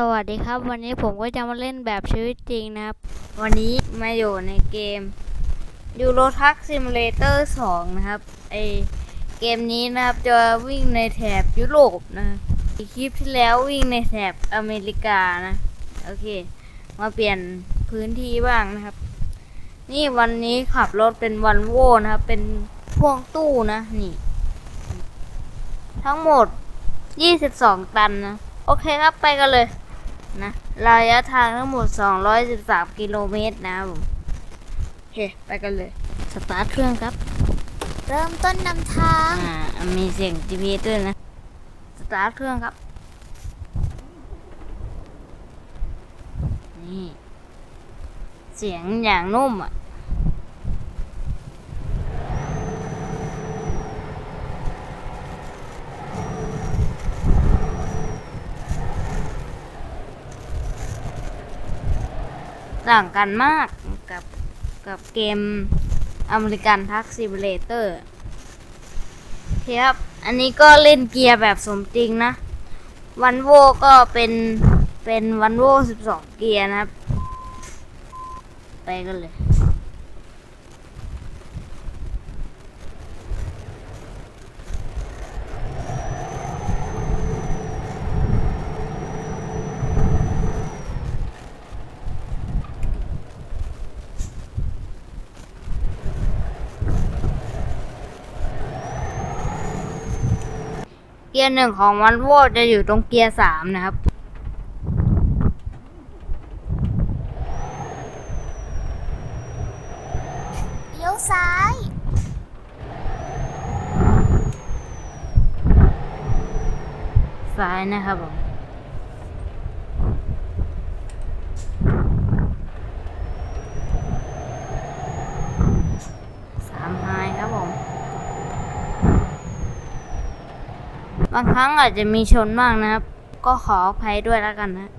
สวัสดีครับ วันนี้ผมก็จะมาเล่นแบบชีวิตจริงนะครับ วันนี้มาอยู่ในเกม Euro Truck Simulator 2 นะครับไอเกมนี้นะครับจะวิ่งในแถบยุโรปนะอีคลิปที่แล้ววิ่งในแถบอเมริกานะ โอเค มาเปลี่ยนพื้นที่บ้างนะครับ นี่วันนี้ขับรถเป็นวันโวนะครับ เป็นพ่วงตู้นะนี่ ทั้งหมด 22 ตันนะโอเคครับ ไปกันเลย นะระยะทางทั้งหมด 213 กิโลเมตรนะครับผมโอเคไปกันเลย สตาร์ทเครื่องครับ เริ่มต้นนำทาง อ่า มีเสียง GPS ด้วยนะ สตาร์ทเครื่องครับ นี่ เสียงอย่างนุ่มอะ ต่างกันมากกับกับเกมอเมริกันทักซิ m เลเตอร์ครับ อันนี้ก็เล่นเกียร์แบบสมจริงนะ วันโวก็เป็นเป็นวันโว12 เกียร์นะครับ ไปกันเลย กียร์หนึ่งของวันโวจะอยู่ตรงเกียร์สามนะครับ เลี้ยวซ้าย ซ้ายนะครับผม สามไฮครับผม บางครั้งอาจจะมีชนบ้างนะครับ ก็ขออภัยด้วยแล้วกันนะ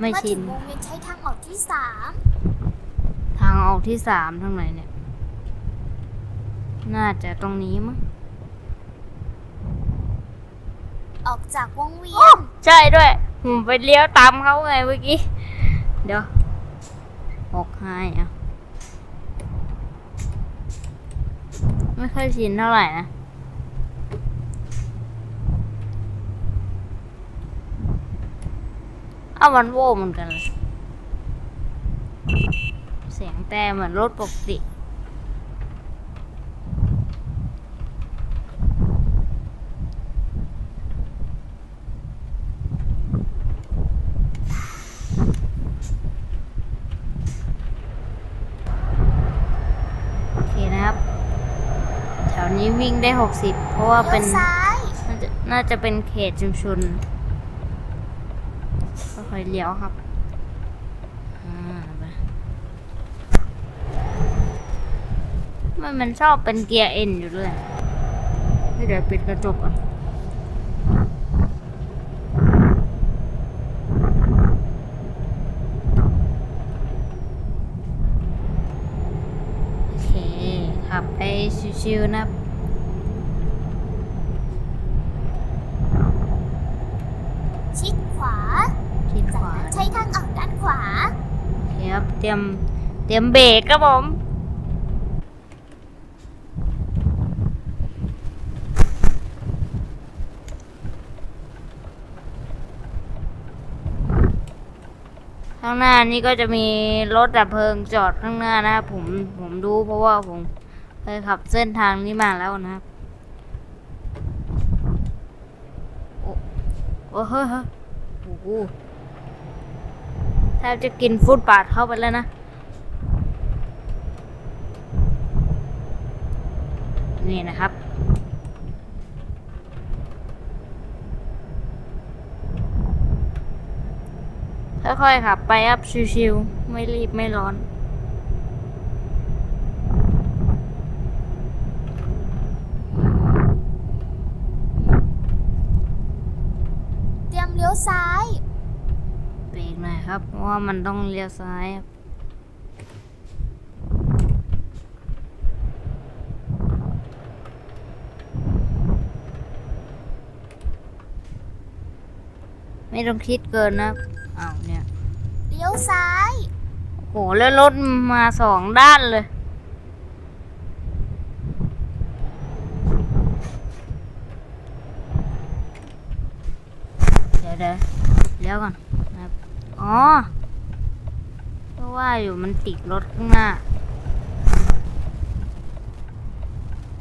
ไม่มาชิถึนงวงเวียนใช้ทางออกที่สามทางออกที่สามทางไหนเนี่ย น่าจะตรงนี้มั้งออกจากวงเวียน ใช่ด้วย ผมไปเลี้ยวตามเขาไงเมื่อกี้ เดี๋ยว หกให้อะ ไม่ค่อยชินเท่าไหร่นะเอาวันโวเหมือนกันเลย เสียงแต่เหมือนรถปกติ โอเคนะครับ แถ วนี้วิ่งได้หกสิบเพราะว่าเป็เลี้ยนวซ้ายน่าจะน่าจะเป็นเขตชุมชนค่อยๆเลี้ยวครับอ่าไปมันมันชอบเป็นเกียร์เอ็นอยู่เลยเดี๋ยวปิดกระจกก่อนโอเคขับไปชิวๆนะครับ ชิดขวา ชิดข จาก วา นั้นใช้ทางออกด้านขวา โอ เตรียมเตรียมเบรกครับผมข้างหน้านี่ก็จะมีรถดับเพลิงจอดข้างหน้านะครับผมผมดูเพราะว่าผมเคยขับเส้นทางนี้มาแล้วนะครับโอ้โอ้เฮ้ยเฮ้ยโอ้โห แทบจะกินฟุตบาทเข้าไปแล้วนะ นี่นะครับ ค่อยๆขับไปครับชิวๆไม่รีบไม่ร้อน ว่ามันต้องเลี้ยวซ้ายไม่ต้องคิดเกินนะเอาเนี่ยเลี้ยวซ้าย โห แล้วรถมาสองด้านเลย เดี๋ยวเดี๋ยวเลี้ยวก่อน อ๋อเพราะว่าอยู่มันติดรถข้างหน้า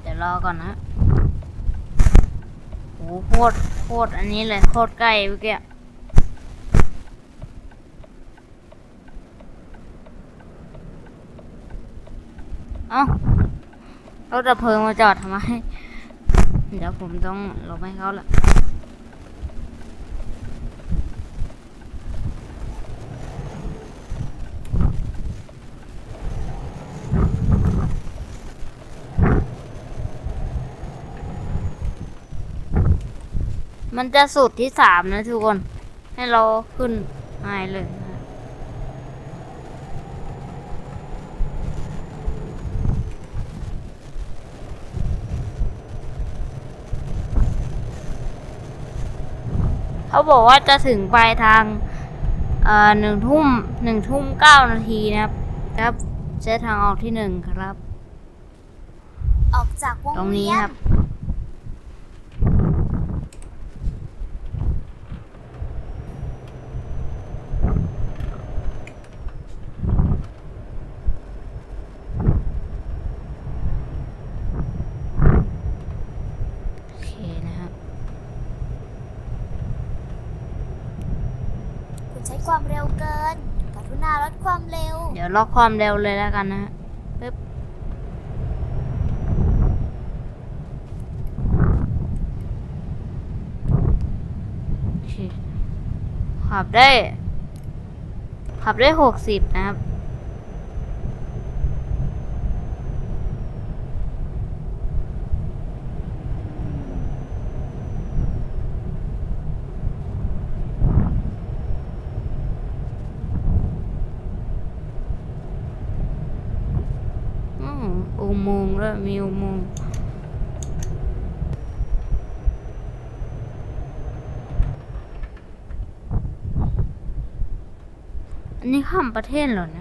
เดี๋ยวรอก่อนนะโหโคตรโคตรอันนี้เลยโคตรใกล้เมื่อกี้เอ้ารถดับเพลิงมาจอดทำไม เดี๋ยวผมต้องหลบให้เขาละ มันจะสุดที่สามนะทุกคน ให้เราขึ้นหายเลยนะเขาบอกว่าจะถึงปลายทางเอ่อหนึ่งทุ่มหนึ่งทุ่มเก้านาทีนะครับครับเส้นทางออกที่หนึ่งครับ ออกจากวงตรงนี้เวียคนรับ โอเคนะครับ คุณใช้ความเร็วเกิน กรุณาลดความเร็ว เดี๋ยว ล็อกความเร็วเลยแล้วกันนะฮะปึ๊บขับได้ขับได้หกสิบนะครับ อืมอุโมงค์ด้วยมีอุโมงค์ อันนี้ข้ามประเทศเหรอเนี่ย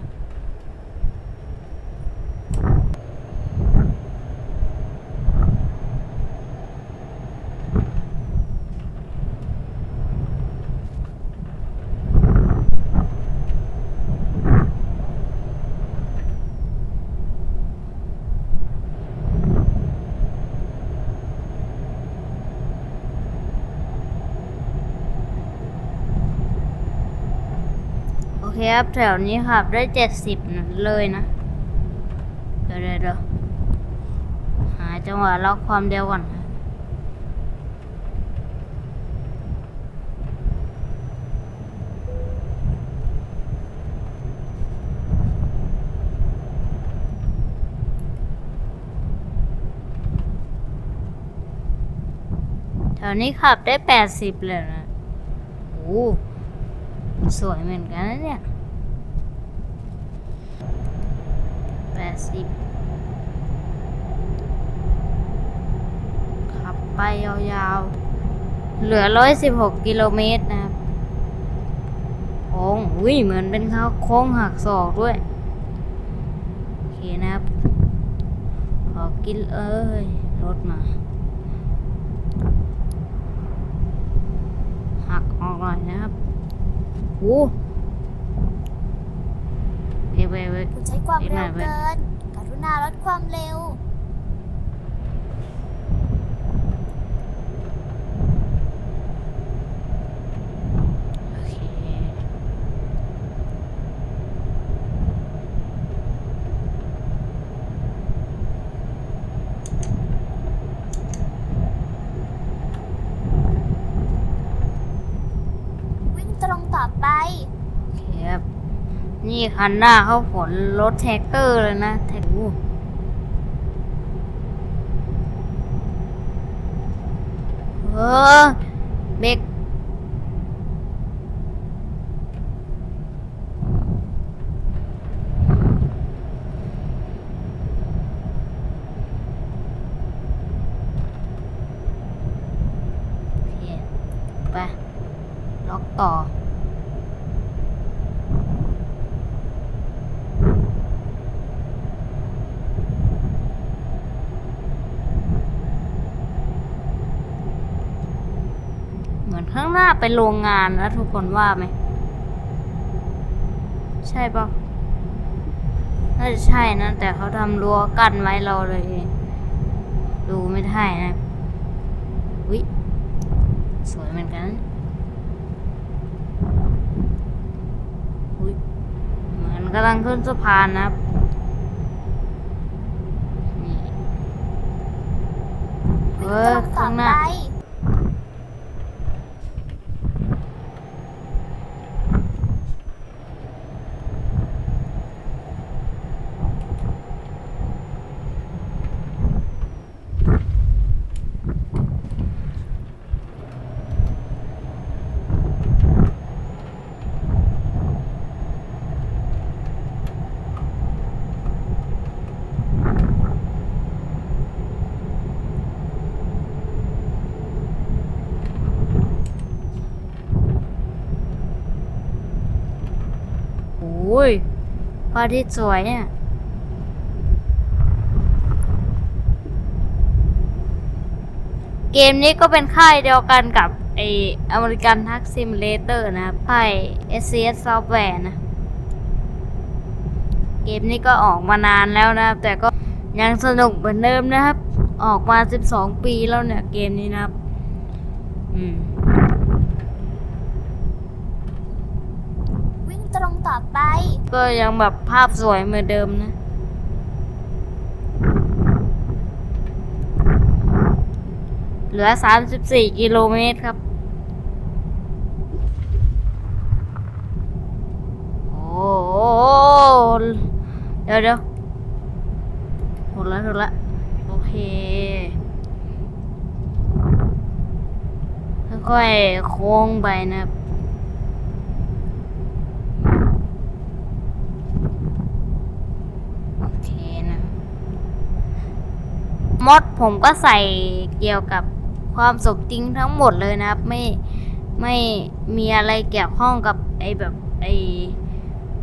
คครับแถวนี้ขับได้เจ็ดสิบเลยนะ เดี๋ยวเดี๋ยวหาจังหวะล็อกความเร็วก่อนแถวนี้ขับได้แปดสิบเลยนะโอ้สวยเหมือนกันนะเนี่ย ปดสิบขับไปยาวๆ เหลือร้อยสิบหกกิโลเมตรนะครับโค้งอุ้ยเหมือนเป็นเขาโค้งหักศอกด้วย โอเคนะครับ ขอกินเอ้ย รถมา หักออกหน่อยนะครับโอ้เว้ยเว้ยเว้ยคุณใช้ความเร็วเว้ยเกิน กรุณาลดความเร็ว โอเค วิ่งตรงต่อไป โอเคครับ นี่คันหน้าเขาขนรถแท็กเตอร์เลยนะแท็กเออเบรกไปล็อกต่อ ต่อ เหมือนข้างหน้า เป็นโรงงานนะทุกคนว่าไหม ใช่ปะน่าจะใช่นะ แต่เขาทำรั้วกั้นไว้เราเลย ดูไม่ได้นะวิสวยเหมือนกันเหมือนกำลังขึ้นสะพานนะครับนี่เออข้างหน้า โอ้ยพ ระอาทิตย์สวยเนี่ยเกมนี้ก็เป็นค่ายเดียวกันกับไออเมริกันทักซิมเลเตอร์นะครับค่าย SCS Software นะ เกมนี้ก็ออกมานานแล้วนะครับ แต่ก็ยังสนุกเหมือนเดิมนะครับ ออกมา 12 ปีแล้วเนี่ย เกมนี้นะครับ อืม วิ่งตรงต่อไป ก็ยังแบบภาพสวยเหมือนเดิมนะ เหลือ 34 กิโลเมตรครับ โอ้โหเดี๋ยวเดี๋ยวถูกแล้วถูกแล้วโอเคค่อยโค้งไปนะครับ โอเคนะ มดผมก็ใส่เกี่ยวกับความสมจริงทั้งหมดเลยนะครับ ไม่ไม่มีอะไรเกี่ยวข้องกับไอ้แบบไอ้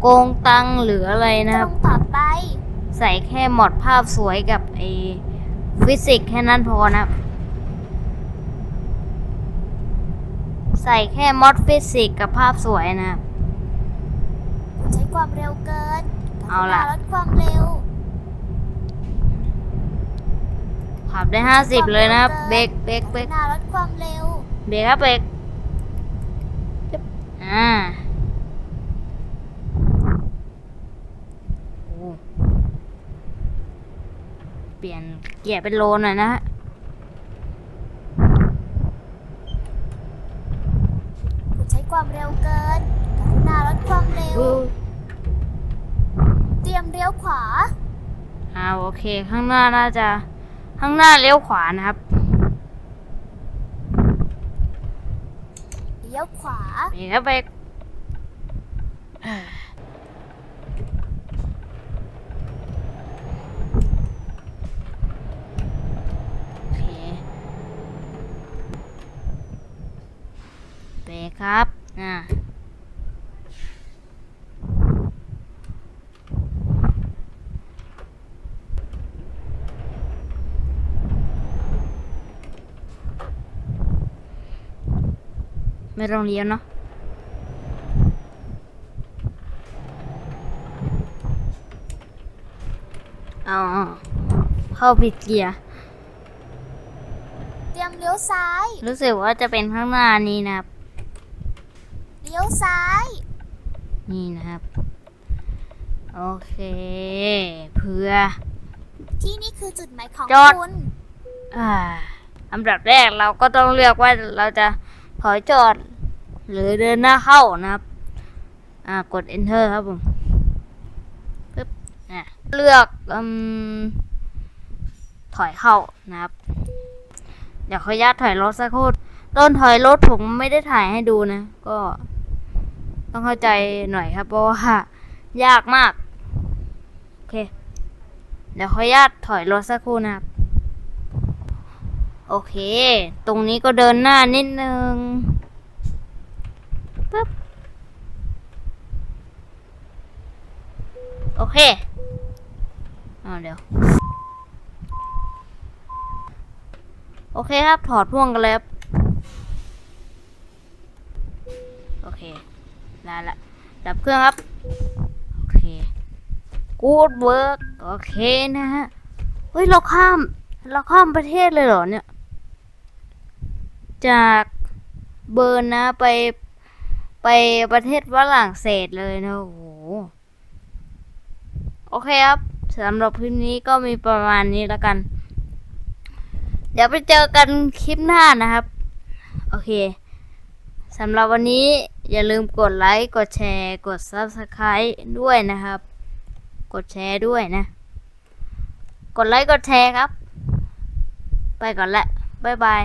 โกงตังหรืออะไรตนะครรับงต่อไป ใส่แค่หมดภาพสวยกับไอ้ฟิสิกส์แค่นั้นพอนะครับ ใส่แค่มอดฟิสิกส์กับภาพสวยนะครับคุณใช้ความเร็วเกิน เอาล่ะกรุณลดความเร็ว ขับได้ห้าสิบเลยนะครับ เบรกเบรกกเบรรุกณาลดความเร็ว เบรกครับเบรกอ่าโอ้เปลี่ยนเกียร์เป็นโลหน่อยนะฮะคุณใช้ความเร็วเกินกรุณาลดความเร็วอู้เตรียมเลี้ยวขวาอ่าโอเค ข้างหน้าน่าจะ ข้างหน้าเลี้ยวขวานะครับ เลี้ยวขวาเบรกครับเบรกอ่าโอเคเบรกครับ อ่า ไม่ต้องเลี้ยวเนาะเอาเข้าผิดเกียร์เตรียมเลี้ยวซ้าย รู้สึกว่าจะเป็นข้างหน้านี้นะครับ เลี้ยวซ้าย นี่นะครับ โอเค เพื่อ ที่นี่คือจุดหมายของจอด คุณ อ่าอันดับแรกเราก็ต้องเลือกว่าเราจะ ถอยจอด หรือเดินหน้าเข้านะครับ อ่ากด enter ครับผมปึ๊บอะเลือกอืมถอยเข้านะครับ เดี๋ยวขออนุญาตถอยรถสักครู่ต้นถอยรถผมไม่ได้ถ่ายให้ดูนะ ก็ต้องเข้าใจหน่อยครับ เพราะว่ายากมาก โอเค เดี๋ยวขออนุญาตถอยรถสักครู่นะครับ โอเค ตรงนี้ก็เดินหน้านิดนึงปึ๊บโอเคเอาเดี๋ยว โอเคครับ ถอดพ่วงกันแล้วโอเค ได้ละ ดับเครื่องครับ โอเค กูดเวิร์กโอเคนะฮะ เฮ้ย เราข้าม เราข้ามประเทศเลยเหรอเนี่ย จากเบิร์นนะไปไปประเทศฝรั่งเศสเลยนะโอ้โหโอเคครับสำหรับคลิปนี้ก็มีประมาณนี้แล้วกัน เดี๋ยวไปเจอกันคลิปหน้านะครับ โอเคสำหรับวันนี้อย่าลืมกดไลค์กดแชร์ กด Subscribe ด้วยนะครับ กดแชร์ด้วยนะ กดไลค์กดแชร์ครับ ไปก่อนละบ๊ายบาย